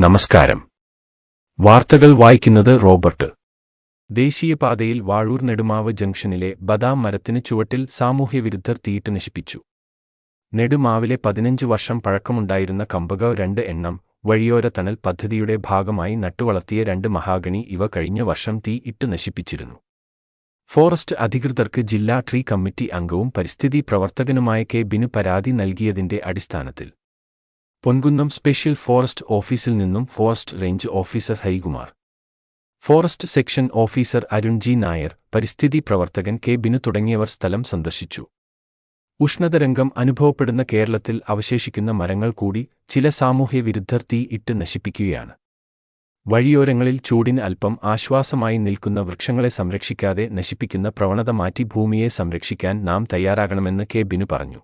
നമസ്കാരം. വാർത്തകൾ വായിക്കുന്നത് റോബർട്ട്. ദേശീയപാതയിൽ വാഴൂർ നെടുമാവ് ജംഗ്ഷനിലെ ബദാം മരത്തിന് ചുവട്ടിൽ സാമൂഹ്യവിരുദ്ധർ തീയിട്ട് നശിപ്പിച്ചു. നെടുമാവിലെ പതിനഞ്ച് വർഷം പഴക്കമുണ്ടായിരുന്ന കമ്പക രണ്ട് എണ്ണം വഴിയോര തണൽ പദ്ധതിയുടെ ഭാഗമായി നട്ടുവളർത്തിയ രണ്ട് മഹാഗണി ഇവ കഴിഞ്ഞ വർഷം തീ ഇട്ട് നശിപ്പിച്ചിരുന്നു. ഫോറസ്റ്റ് അധികൃതർക്ക് ജില്ലാ ട്രീ കമ്മിറ്റി അംഗവും പരിസ്ഥിതി പ്രവർത്തകനുമായ കെ ബിനു പരാതി നൽകിയതിന്റെ അടിസ്ഥാനത്തിൽ പൊൻകുന്നം സ്പെഷ്യൽ ഫോറസ്റ്റ് ഓഫീസിൽ നിന്നും forest range officer Harikumar forest section officer Arun G Nair പരിസ്ഥിതി പ്രവർത്തകൻ കെ ബിനു തുടങ്ങിയവർ സ്ഥലം സന്ദർശിച്ചു. ഉഷ്ണതരംഗം അനുഭവപ്പെടുന്ന കേരളത്തിൽ അവശേഷിക്കുന്ന മരങ്ങൾ കൂടി ചില സാമൂഹ്യ വിരുദ്ധർ തീ ഇട്ട് നശിപ്പിക്കുകയാണ്. വഴിയോരങ്ങളിൽ ചൂടിന് അല്പം ആശ്വാസമായി നിൽക്കുന്ന വൃക്ഷങ്ങളെ സംരക്ഷിക്കാതെ നശിപ്പിക്കുന്ന പ്രവണത മാറ്റി ഭൂമിയെ സംരക്ഷിക്കാൻ നാം തയ്യാറാകണമെന്ന് കെ ബിനു പറഞ്ഞു.